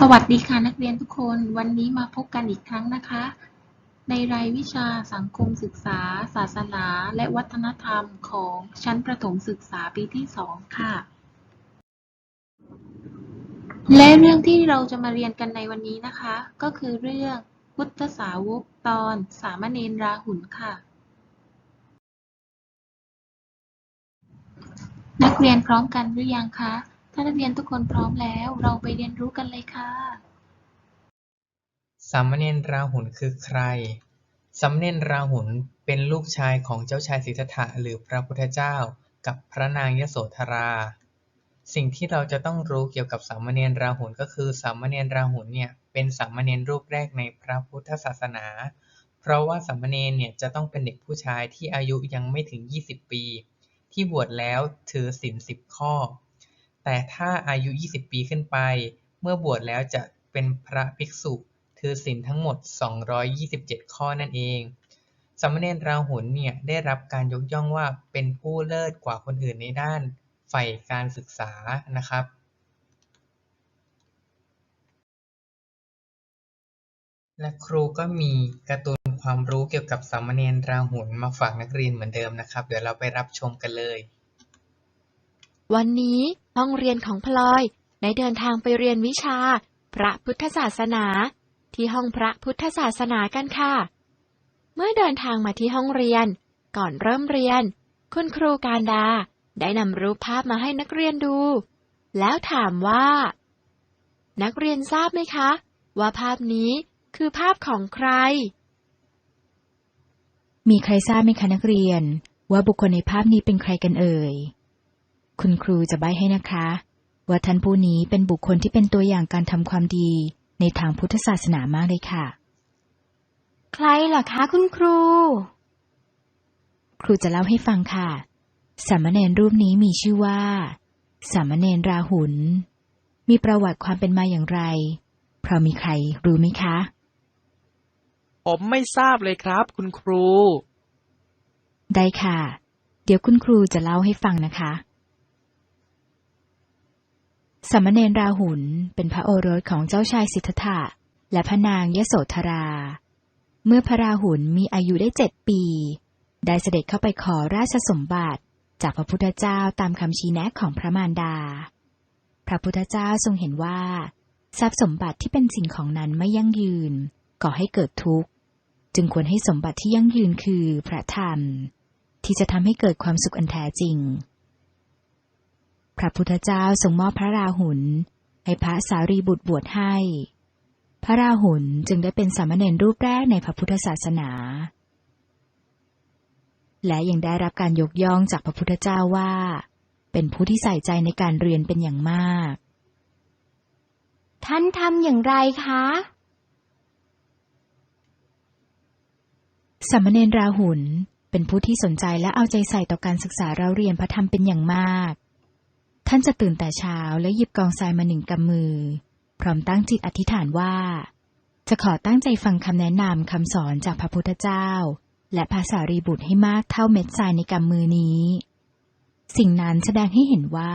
สวัสดีค่ะนักเรียนทุกคนวันนี้มาพบกันอีกครั้งนะคะ ในรายวิชาสังคมศึกษา ศาสนา และวัฒนธรรมของชั้นประถมศึกษาปีที่ 2 ค่ะ และเรื่องที่เราจะมาเรียนกันในวันนี้นะคะ ก็คือเรื่องพุทธสาวกตอน สามเณรราหุลค่ะ นักเรียนพร้อมกันหรือยังคะ ถ้านักเรียนทุกคนพร้อมแล้ว เราไปเรียนรู้กันเลยค่ะ สามเณรราหุลคือใคร สามเณรราหุลเป็นลูกชายของเจ้าชายสิทธัตถะหรือพระพุทธเจ้า กับพระนางยโสธรา สิ่งที่เราจะต้องรู้เกี่ยวกับสามเณรราหุลก็คือสามเณรราหุลเนี่ยเป็นสามเณรรูปแรกในพระพุทธศาสนา เพราะว่าสามเณรเนี่ยจะต้องเป็นเด็กผู้ชายที่อายุยังไม่ถึง 20 ปี ที่บวชแล้วถือศีลสิบข้อ แต่ถ้าอายุ 20 ปีขึ้นไป เมื่อบวชแล้วจะเป็นพระภิกษุ ถือศีลทั้งหมด 227 ข้อนั่นเองสามเณรราหุลเนี่ยได้รับการยกย่องว่าเป็นผู้เลิศกว่าคนอื่นในด้านใฝ่การศึกษานะครับและครูก็มีการ์ตูนความรู้เกี่ยวกับสามเณรราหุลมาฝากนักเรียนเหมือนเดิมนะครับ เดี๋ยวเราไปรับชมกันเลย วันนี้ ห้องเรียนของพลอยได้เดินทางไปเรียนวิชา พระพุทธศาสนา ที่ห้องพระพุทธศาสนากันค่ะ เมื่อเดินทางมาที่ห้องเรียน ก่อนเริ่มเรียน คุณครูการดา ได้นำรูปภาพมาให้นักเรียนดู แล้วถามว่า นักเรียนทราบไหมคะ ว่าภาพนี้คือภาพของใคร มีใครทราบไหมคะนักเรียน ว่าบุคคลในภาพนี้เป็นใครกันเอ่ย คุณครูจะใบ้ให้นะคะ ว่าท่านผู้นี้เป็นบุคคลที่เป็นตัวอย่างการทำความดีในทางพุทธศาสนามากเลยค่ะ ใครเหรอคะคุณครู ครูจะเล่าให้ฟังค่ะ สามเณรรูปนี้มีชื่อว่า สามเณรราหุล มีประวัติความเป็นมาอย่างไร เพราะมีใครรู้ไหมคะ ผมไม่ทราบเลยครับ คุณครู ได้ค่ะ เดี๋ยวคุณครูจะเล่าให้ฟังนะคะ สามเณรราหุลเป็นพระโอรสของเจ้าชายสิทธัตถะและพระนางยโสธรา เมื่อพระราหุลมีอายุได้เจ็ดปี ได้เสด็จเข้าไปขอราชสมบัติจากพระพุทธเจ้าตามคำชี้แนะของพระมารดา พระพุทธเจ้าทรงเห็นว่า ทรัพย์สมบัติที่เป็นสิ่งของนั้นไม่ยั่งยืนก่อให้เกิดทุกข์ จึงควรให้สมบัติที่ยั่งยืนคือพระธรรม ที่จะทำให้เกิดความสุขอันแท้จริง พระพุทธเจ้าทรงมอบพระราหุลให้พระสารีบุตรบวชให้ พระราหุลจึงได้เป็นสามเณรรูปแรกในพระพุทธศาสนา และยังได้รับการยกย่องจากพระพุทธเจ้าว่า เป็นผู้ที่ใส่ใจในการเรียนเป็นอย่างมาก ท่านทำอย่างไรคะ สามเณรราหุลเป็นผู้ที่สนใจและเอาใจใส่ต่อการศึกษาเราเรียนพระธรรมเป็นอย่างมาก ท่านจะตื่นแต่เช้าและหยิบกองทรายมาหนึ่งกำมือ พร้อมตั้งจิตอธิษฐานว่า จะขอตั้งใจฟังคำแนะนำคำสอนจากพระพุทธเจ้า และภาษารีบุตรให้มากเท่าเม็ดทรายในกำมือนี้ สิ่งนั้นแสดงให้เห็นว่า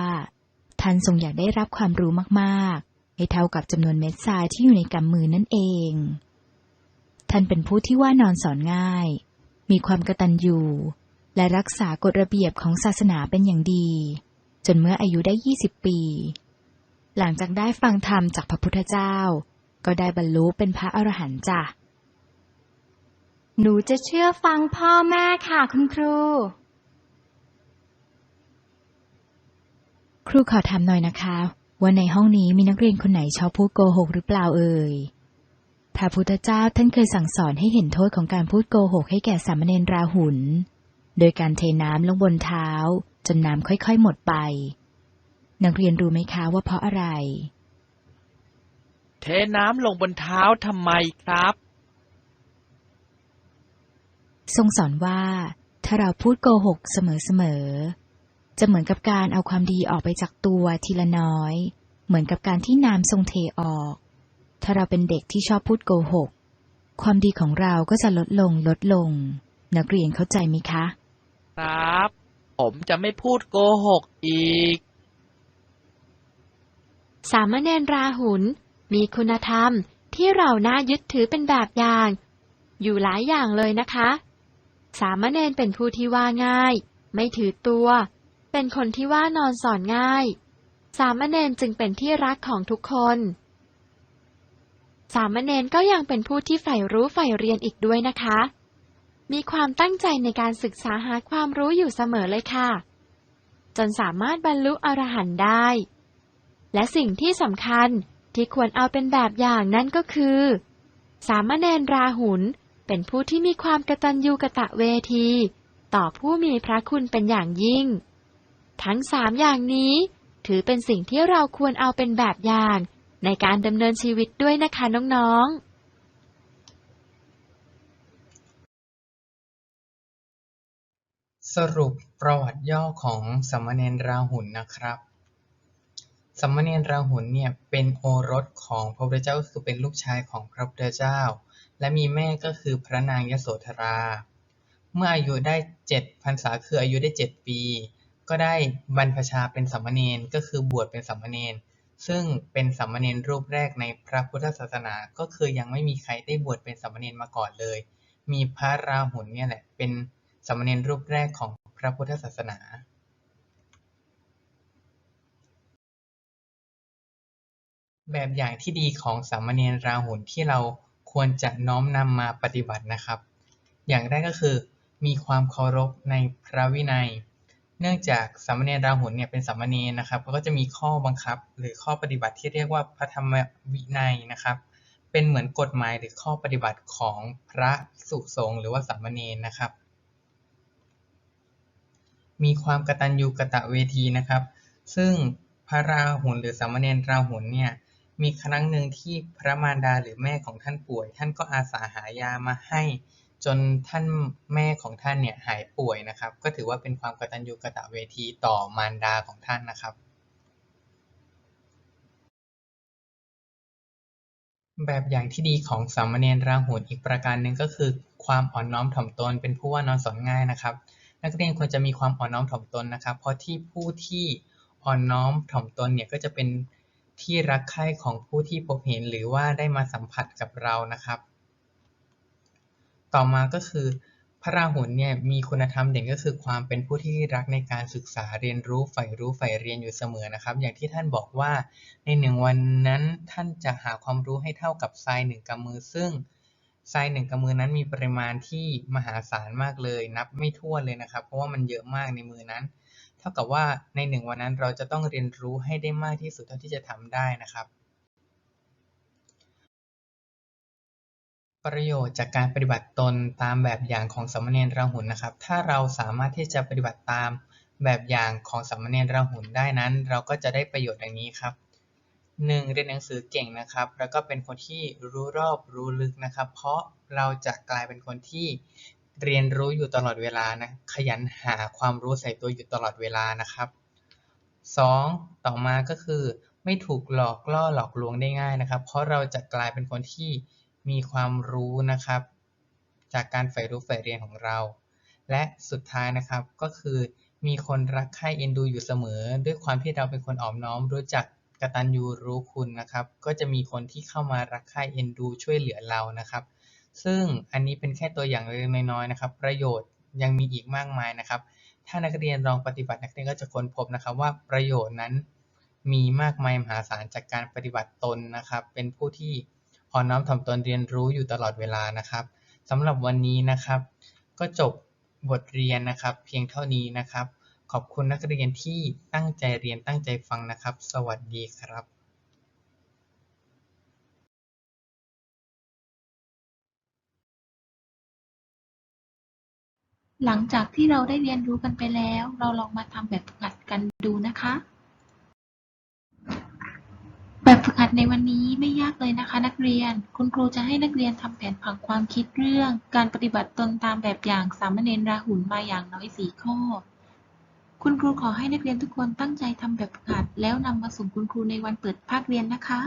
ท่านทรงอยากได้รับความรู้มากๆ ให้เท่ากับจำนวนเม็ดทรายที่อยู่ในกำมือนั่นเอง ท่านเป็นผู้ที่ว่านอนสอนง่าย มีความกระตัญญูและรักษากฎระเบียบของศาสนาเป็นอย่างดี จนเมื่ออายุได้ 20 ปี หลังจากได้ฟังธรรมจากพระพุทธเจ้า ก็ได้บรรลุเป็นพระอรหันต์จ้ะ หนูจะเชื่อฟังพ่อแม่ค่ะคุณครู ครูขอถามหน่อยนะคะว่าในห้องนี้มีนักเรียนคนไหนชอบพูดโกหกหรือเปล่าเอ่ย พระพุทธเจ้าท่านเคยสั่งสอนให้เห็นโทษของการพูดโกหกให้แก่สามเณรราหุล โดยการเทน้ำลงบนเท้า จนน้ำค่อยๆหมดไป นักเรียนรู้ไหมคะว่าเพราะอะไร เทน้ำลงบนเท้าทำไมครับ ทรงสอนว่า ถ้าเราพูดโกหกเสมอๆ จะเหมือนกับการเอาความดีออกไปจากตัวทีละน้อย เหมือนกับการที่น้ำทรงเทออก ถ้าเราเป็นเด็กที่ชอบพูดโกหก ความดีของเราก็จะลดลงลดลง นักเรียนเข้าใจไหมคะ ครับ ผมจะไม่พูดโกหกอีก สามเณรราหุลมีคุณธรรมที่เราน่ายึดถือเป็นแบบอย่าง อยู่หลายอย่างเลยนะคะ สามเณรเป็นผู้ที่ว่าง่าย ไม่ถือตัว เป็นคนที่ว่านอนสอนง่าย สามเณรจึงเป็นที่รักของทุกคน สามเณรก็ยังเป็นผู้ที่ใฝ่รู้ใฝ่เรียนอีกด้วยนะคะ มีความตั้งใจในการศึกษาหาความรู้อยู่เสมอเลยค่ะ จนสามารถบรรลุอรหันต์ได้ และสิ่งที่สำคัญที่ควรเอาเป็นแบบอย่างนั่นก็คือ สามเณรราหุลเป็นผู้ที่มีความกตัญญูกะตะเวที ต่อผู้มีพระคุณเป็นอย่างยิ่ง ทั้งสามอย่างนี้ ถือเป็นสิ่งที่เราควรเอาเป็นแบบอย่าง ในการดำเนินชีวิตด้วยนะคะน้องๆ สรุปประวัติย่อของสามเณรราหุลนะครับสามเณรราหุลเนี่ยเป็นโอรสของพระพุทธเจ้าก็คือเป็นลูกชายของพระพุทธเจ้า และมีแม่ก็คือพระนางยโสธรา เมื่ออายุได้เจ็ดพรรษาคืออายุได้เจ็ดปี ก็ได้บรรพชาเป็นสามเณรก็คือบวชเป็นสามเณรซึ่งเป็นสามเณรรูปแรกในพระพุทธศาสนาก็คือยังไม่มีใครได้บวชเป็นสามเณรมาก่อนเลย มีพระราหุลเนี่ยแหละเป็น สามเณรรูปแรกของพระพุทธศาสนาแบบอย่างที่ดีของสามเณรราหุลที่เราควรจะน้อมนำมาปฏิบัตินะครับ อย่างแรกก็คือ มีความเคารพในพระวินัย เนื่องจากสามเณรราหุลเนี่ยเป็นสามเณรนะครับเขาก็จะมีข้อบังคับ หรือข้อปฏิบัติที่เรียกว่าพระธรรมวินัยนะครับ เป็นเหมือนกฎหมายหรือข้อปฏิบัติของพระภิกษุสงฆ์หรือว่าสามเณรนะครับ มีความกตัญญูกะตะเวทีนะครับ ซึ่งพระราหุลหรือสามเณรราหุลเนี่ยมีครั้งหนึ่งที่พระมารดาหรือแม่ของท่านป่วย ท่านก็อาสาหายามาให้ จนท่านแม่ของท่านเนี่ยหายป่วยนะครับ ก็ถือว่าเป็นความกตัญญูกะตะเวทีต่อมารดาของท่านนะครับ แบบอย่างที่ดีของสามเณรราหุลอีกประการหนึ่งก็คือ ความอ่อนน้อมถ่อมตนเป็นผู้ว่านอนสอนง่ายนะครับ นักเรียนควรจะมีความอ่อนน้อมถ่อมตนนะครับ เพราะที่ผู้ที่อ่อนน้อมถ่อมตนเนี่ยก็จะเป็นที่รักใคร่ของผู้ที่พบเห็นหรือว่าได้มาสัมผัสกับเรานะครับ ต่อมาก็คือ พระราหุลเนี่ยมีคุณธรรมเด่นก็คือความเป็นผู้ที่รักในการศึกษาเรียนรู้ใฝ่รู้ใฝ่เรียนอยู่เสมอนะครับ อย่างที่ท่านบอกว่าในหนึ่งวันนั้นท่านจะหาความรู้ให้เท่ากับทรายหนึ่งกำมือซึ่ง ทรายหนึ่งกำมือนั้นมีปริมาณที่มหาศาลมากเลย นับไม่ถ้วนเลยนะครับ เพราะว่ามันเยอะมากในมือนั้น เท่ากับว่าในหนึ่งวันนั้นเราจะต้องเรียนรู้ให้ได้มากที่สุดเท่าที่จะทำได้นะครับ ประโยชน์จากการปฏิบัติตนตามแบบอย่างของสามเณรราหุลนะครับ ถ้าเราสามารถที่จะปฏิบัติตามแบบอย่างของสามเณรราหุลได้นั้น เราก็จะได้ประโยชน์อย่างนี้ครับ หนึ่งเรียนหนังสือเก่งนะครับ แล้วก็เป็นคนที่รู้รอบรู้ลึกนะครับ เพราะเราจะกลายเป็นคนที่เรียนรู้อยู่ตลอดเวลานะ ขยันหาความรู้ใส่ตัวอยู่ตลอดเวลานะครับสองต่อมาก็คือ ไม่ถูกหลอกล่อหลอกลวงได้ง่ายนะครับ เพราะเราจะกลายเป็นคนที่มีความรู้นะครับ จากการใฝ่รู้ใฝ่เรียนของเรา และสุดท้ายนะครับก็คือมีคนรักใคร่เอ็นดูอยู่เสมอ ด้วยความที่เราเป็นคนอ่อมน้อมรู้จัก กตัญญูรู้คุณนะครับ ก็จะมีคนที่เข้ามารักใคร่เอ็นดูช่วยเหลือเรานะครับ ซึ่งอันนี้เป็นแค่ตัวอย่างเล็กๆน้อยๆนะครับ ประโยชน์ยังมีอีกมากมายนะครับ ถ้านักเรียนลองปฏิบัตินักเรียนก็จะค้นพบนะครับ ว่าประโยชน์นั้นมีมากมายมหาศาลจากการปฏิบัติตนนะครับ เป็นผู้ที่อ่อนน้อมถ่อมตนเรียนรู้อยู่ตลอดเวลานะครับสำหรับวันนี้นะครับ ก็จบบทเรียนนะครับ เพียงเท่านี้นะครับ ขอบคุณนักเรียนที่ตั้งใจเรียนตั้งใจฟังนะครับ สวัสดีครับหลังจากที่เราได้เรียนรู้กันไปแล้ว เราลองมาทำแบบฝึกหัดกันดูนะคะ แบบฝึกหัดในวันนี้ไม่ยากเลยนะคะ นักเรียน คุณครูจะให้นักเรียนทำแผนผังความคิดเรื่อง การปฏิบัติตนตามแบบอย่างสามเณรราหุลมาอย่างน้อยสี่ข้อ คุณครูขอให้นักเรียนทุกคนตั้งใจทำแบบฝึกหัด แล้วนำมาส่งคุณครูในวันเปิดภาคเรียนนะคะ